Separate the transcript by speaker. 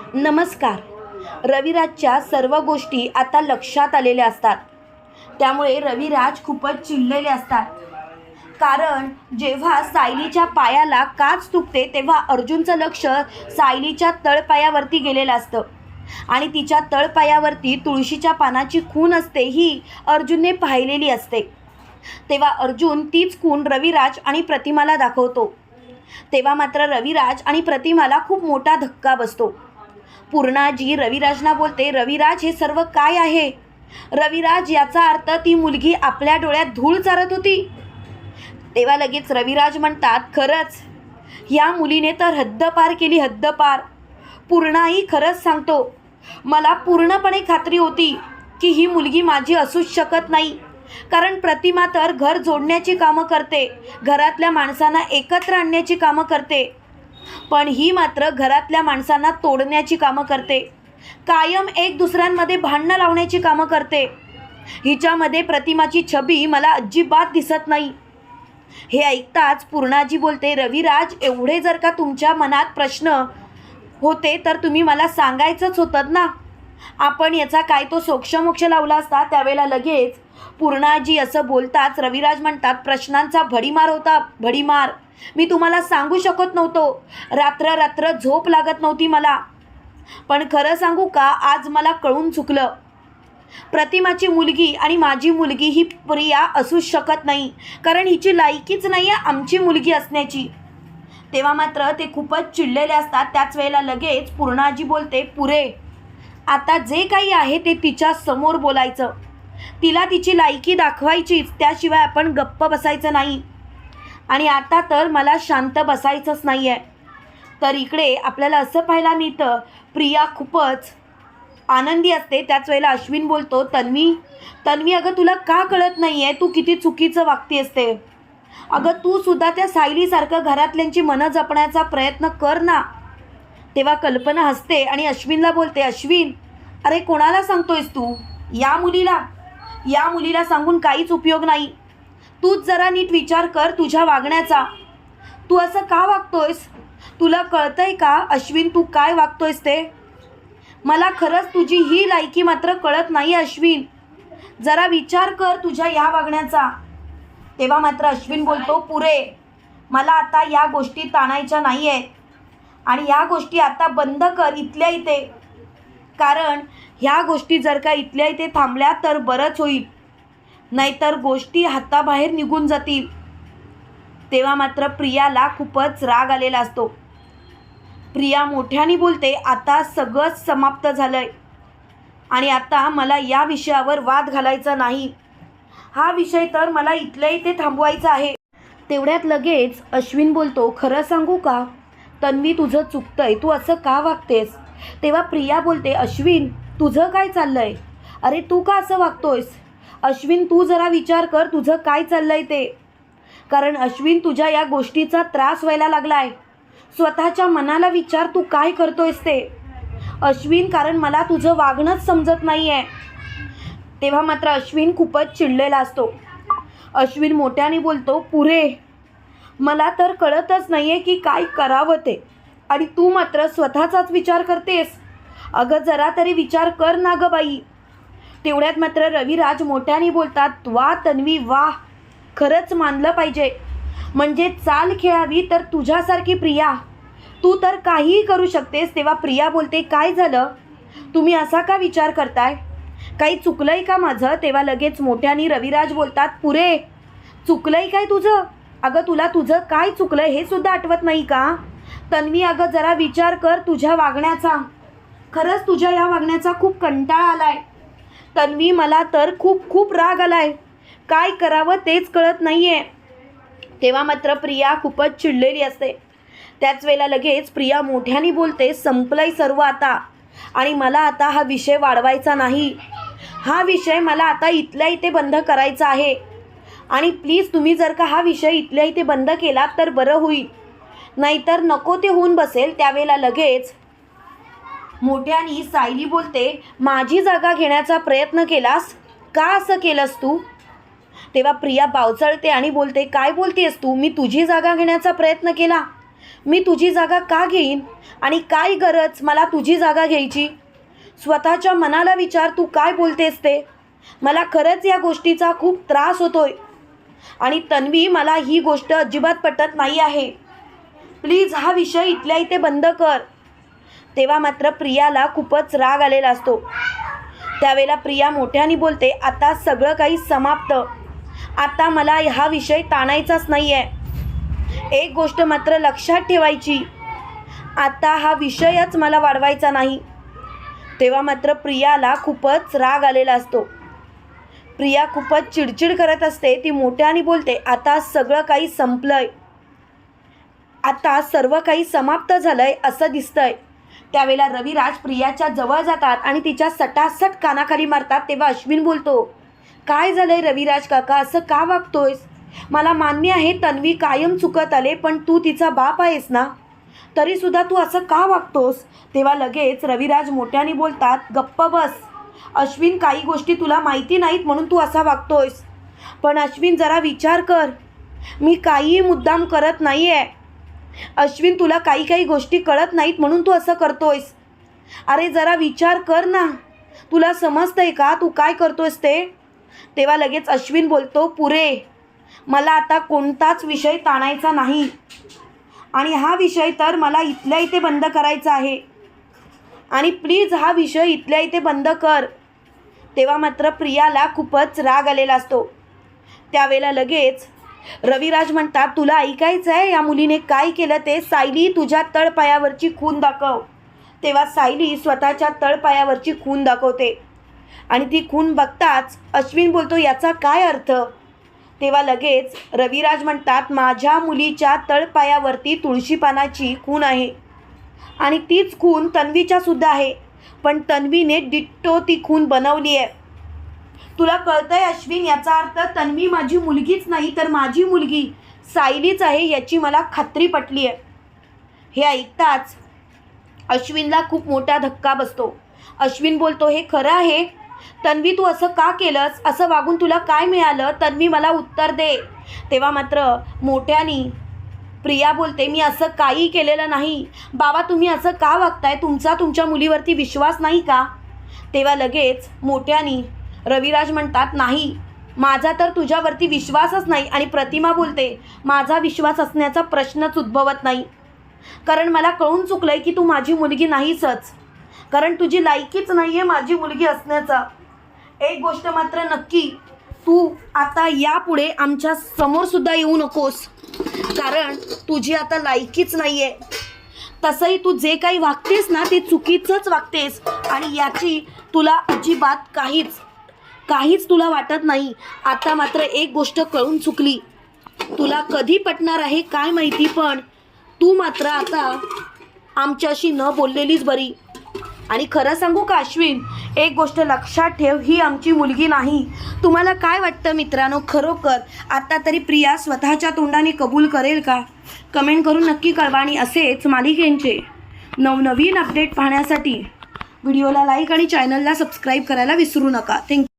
Speaker 1: नमस्कार. रविराजच्या सर्व गोष्टी आता लक्षात आलेल्या असतात. त्यामुळे रविराज खूपच चिडलेले असतात. कारण जेव्हा सायलीच्या पायाला काच तुटते तेव्हा अर्जुनचं लक्ष सायलीच्या तळपायावरती गेलेलं असतं. आणि तिच्या तळपायावरती तुळशीच्या पानाची खून असते ही अर्जुनने पाहिलेली असते. तेव्हा अर्जुन तीच खून रविराज आणि प्रतिमाला दाखवतो. तेव्हा मात्र रविराज आणि प्रतिमाला खूप मोठा धक्का बसतो. पूर्णाजी रविराजना बोलते रविराज हे सर्व काय आहे? रविराज याचा अर्थ ती मुलगी आपल्या डोळ्यात धूळ चारत होती. तेव्हा लगेच रविराज म्हणतात खरंच या मुलीने तर हद्दपार केली हद्दपार. पूर्णाही खरंच सांगतो मला पूर्णपणे खात्री होती की ही मुलगी माझी असूच शकत नाही कारण प्रतिमा तर घर जोडण्याची कामं करते घरातल्या माणसांना एकत्र आणण्याची कामं करते. पण ही मात्र घरातल्या माणसांना तोडण्याची कामं करते. कायम एक दुसऱ्यांमध्ये भांडणं लावण्याची कामं करते. हिच्यामध्ये प्रतिमाची छबी मला अजिबात दिसत नाही. हे ऐकताच पूर्णाजी बोलते रविराज एवढे जर का तुमच्या मनात प्रश्न होते तर तुम्ही मला सांगायचंच होतं ना? आपण याचा काय तो सोक्षमोक्ष लावला असता त्यावेळेला लगेच पूर्णाजी असं बोलताच रविराज म्हणतात प्रश्नांचा भडीमार होता भडीमार. मी तुम्हाला सांगू शकत नव्हतो. रात्र रात्र झोप लागत नव्हती मला. पण खरं सांगू का आज मला कळून चुकलं. प्रतिमाची मुलगी आणि माझी मुलगी ही प्रिया असूच शकत नाही कारण हिची लायकीच नाही आहे आमची मुलगी असण्याची. तेव्हा मात्र ते खूपच चिडलेले असतात. त्याच वेळेला लगेच पूर्णाजी बोलते पुरे आता जे काही आहे ते तिच्या समोर बोलायचं. तिला तिची लायकी दाखवायचीच. त्याशिवाय आपण गप्प बसायचं नाही. आणि आता तर मला शांत बसायचंच नाही आहे तर इकडे आपल्याला असं पाहायला मिळतं प्रिया खूपच आनंदी असते. त्याच वेळेला अश्विन बोलतो तन्वी तन्वी अगं तुला का कळत नाही आहे तू किती चुकीचं वागती असते. अगं तू सुद्धा त्या सायलीसारखं घरातल्यांची मनं जपण्याचा प्रयत्न कर ना. तेव्हा कल्पना हसते आणि अश्विनला बोलते अश्विन अरे कोणाला सांगतोयस तू? या मुलीला. या मुलीला सांगून काहीच उपयोग नाही. तूच जरा नीट विचार कर तुझ्या वागण्याचा. तू असं का वागतोयस? तुला कळतंय का अश्विन तू काय वागतोयस ते? मला खरंच तुझी ही लायकी मात्र कळत नाही अश्विन. जरा विचार कर तुझ्या या वागण्याचा. तेव्हा मात्र अश्विन बोलतो पुरे मला आता या गोष्टी ताणायच्या नाही आहेत आणि या गोष्टी आता बंद कर इथल्या इथे. कारण ह्या गोष्टी जर का इथल्या इथे थांबल्या तर बरंच होईल. नाहीतर गोष्टी हाताबाहेर निघून जातील. तेव्हा मात्र प्रियाला खूपच राग आलेला असतो. प्रिया मोठ्याने बोलते आता सगळंच समाप्त झालंय. आणि आता मला या विषयावर वाद घालायचा नाही. हा विषय तर मला इथल्या इथे थांबवायचा आहे. तेवढ्यात लगेच अश्विन बोलतो खरं सांगू का? तन्वी तुझं चुकतंय. तू असं का वागतेस? तेव्हा प्रिया बोलते अश्विन तुझं काय चाललंय? अरे तू का असं वागतोयस? अश्विन तू जरा विचार कर तुझं काय चाललंय ते? कारण अश्विन तुझ्या या गोष्टीचा त्रास व्हायला लागलाय. स्वतःच्या मनाला विचार तू काय करतोयस ते? अश्विन कारण मला तुझं वागणंच समजत नाही आहे तेव्हा मात्र अश्विन खूपच चिडलेला असतो. अश्विन मोठ्याने बोलतो पुरे मला तर कळतच नाही आहे की काय करावं ते. आणि तू मात्र स्वतःचाच विचार करतेस. अगं जरा तरी विचार कर ना गं बाई. तेवढ्यात मात्र रविराज मोठ्याने बोलतात वा तन्वी वा खरंच मानलं पाहिजे. म्हणजे चाल खेळावी तर तुझ्यासारखी प्रिया. तू तर काहीही करू शकतेस तेव्हा प्रिया बोलते काय झालं? तुम्ही असा का विचार करताय? काही चुकलंय का माझं? तेव्हा लगेच मोठ्याने रविराज बोलतात पुरे चुकलंय काय तुझं? अगं तुला तुझं काय चुकलं हे सुद्धा आठवत नाही का? तन्वी अगं जरा विचार कर तुझ्या वागण्याचा. खरंच तुझ्या या वागण्याचा खूप कंटाळा आलाय. तन्वी मला तर खूप खूप राग आलाय. काय करावं तेच कळत नाही आहे तेव्हा मात्र प्रिया खूपच चिडलेली असते. त्याच वेळेला लगेच प्रिया मोठ्याने बोलते संपलंय सर्व आता. आणि मला आता हा विषय वाढवायचा नाही. हा विषय मला आता इथल्या इथे बंद करायचा आहे. आणि प्लीज तुम्ही जर का हा विषय इथल्या इथे बंद केला तर बरं होईल. नाहीतर नको ते होऊन बसेल. त्यावेळेला लगेच मोठ्यानी सायली बोलते माझी जागा घेण्याचा प्रयत्न केलास? का असं केलंस तू? तेव्हा प्रिया बावचळते आणि बोलते काय बोलतेस तू? मी तुझी जागा घेण्याचा प्रयत्न केला. मी तुझी जागा का घेईन? आणि काय गरज मला तुझी जागा घ्यायची? स्वतःच्या मनाला विचार तू काय बोलतेस ते? मला खरंच या गोष्टीचा खूप त्रास होतोय. आणि तन्वी मला ही गोष्ट अजिबात पटत नाही आहे. प्लीज हा विषय इथल्या इथे बंद कर. तेव्हा मात्र प्रियाला खूपच राग आलेला असतो. त्यावेळेला प्रिया मोठ्याने बोलते आता सगळं काही समाप्त. आता मला हा विषय ताणायचाच नाही आहे एक गोष्ट मात्र लक्षात ठेवायची. आता हा विषयच मला वाढवायचा नाही. तेव्हा मात्र प्रियाला खूपच राग आलेला असतो. प्रिया खूपच चिडचिड करत असते. ती मोठ्याने बोलते आता सगळं काही संपलंय. आता सर्व काही समाप्त झालंय असं दिसतंय. त्यावेळेला रविराज प्रियाच्या जवळ जातात आणि तिच्या सटासट कानाखाली मारतात तेव्हा अश्विन बोलतो काय झालंय रविराज काका? असं का वागतोयस? मला मान्य आहे तन्वी कायम चुकत आले पण तू तिचा बाप आहेस ना? तरीसुद्धा तू असं का वागतोस? तेव्हा लगेच रविराज मोठ्याने बोलतात गप्प बस. अश्विन काही गोष्टी तुला माहिती नाहीत म्हणून तू असा वागतोयस. पण अश्विन जरा विचार कर. मी काहीही मुद्दाम करत नाही आहे अश्विन तुला काही काही गोष्टी कळत नाहीत म्हणून तू असं करतोयस. अरे जरा विचार कर ना. तुला समजतंय का तू काय करतोयस ते? तेव्हा लगेच अश्विन बोलतो पुरे मला आता कोणताच विषय ताणायचा नाही. आणि हा विषय तर मला इथल्या इथे बंद करायचा आहे. आणि प्लीज हा विषय इथल्या इथे बंद कर. तेव्हा मात्र प्रियाला खूपच राग आलेला असतो. त्यावेळेला लगेच रविराज म्हणतात तुला ऐकायचं आहे या मुलीने काय केलं ते? सायली तुझ्या तळपायावरची खून दाखव. तेव्हा सायली स्वतःच्या तळपायावरची खून दाखवते. आणि ती खून बघताच अश्विन बोलतो याचा काय अर्थ? तेव्हा लगेच रविराज म्हणतात माझ्या मुलीच्या तळपायावरती तुळशीपानाची खून आहे. आणि तीच खून तन्वीच्या सुद्धा आहे. पण तन्वीने डिट्टो ती खून बनवली आहे तुला कळतंय अश्विन याचा अर्थ तन्वी माझी मुलगीच नाही तर माझी मुलगी सायलीच आहे याची मला खात्री पटली आहे हे ऐकताच अश्विनला खूप मोठा धक्का बसतो. अश्विन बोलतो हे खरं आहे? तन्वी तू असं का केलंस? असं वागून तुला काय मिळालं? तन्वी मला उत्तर दे. तेव्हा मात्र मोठ्यानी प्रिया बोलते मी असं काही केलेलं नाही. बाबा तुम्ही असं का वागताय? तुमचा तुमच्या मुलीवरती विश्वास नाही का? तेव्हा लगेच मोठ्यानी रविराज म्हणतात नाही माझा तर तुझ्यावरती विश्वासच नाही आणि प्रतिमा बोलते माझा विश्वास असण्याचा प्रश्नच उद्भवत नाही. कारण मला कळून चुकलं आहे की तू माझी मुलगी नाहीसच. कारण तुझी लायकीच नाही आहे माझी मुलगी असण्याचा. एक गोष्ट मात्र नक्की तू आता यापुढे आमच्या समोरसुद्धा येऊ नकोस. कारण तुझी आता लायकीच नाही आहे तसंही तू जे काही वागतेस ना ते चुकीचंच वागतेस आणि याची तुला अजिबात काहीच काहीच तुला वाटत नाही. आता मात्र एक गोष्ट कळून चुकली. तुला कधी पटणार आहे काय माहिती पण तू मात्र आता आमच्याशी न बोललेलीच बरी. आणि खरं सांगू का अश्विन एक गोष्ट लक्षात ठेव ही आमची मुलगी नाही. तुम्हाला काय वाटतं मित्रांनो? खरोखर आता तरी प्रिया स्वतःच्या तोंडाने कबूल करेल का? कमेंट करून नक्की कळवा आणि असेच मालिकेंचे नवनवीन अपडेट पाहण्यासाठी व्हिडिओला लाईक आणि चॅनलला सबस्क्राईब करायला विसरू नका. थँक्यू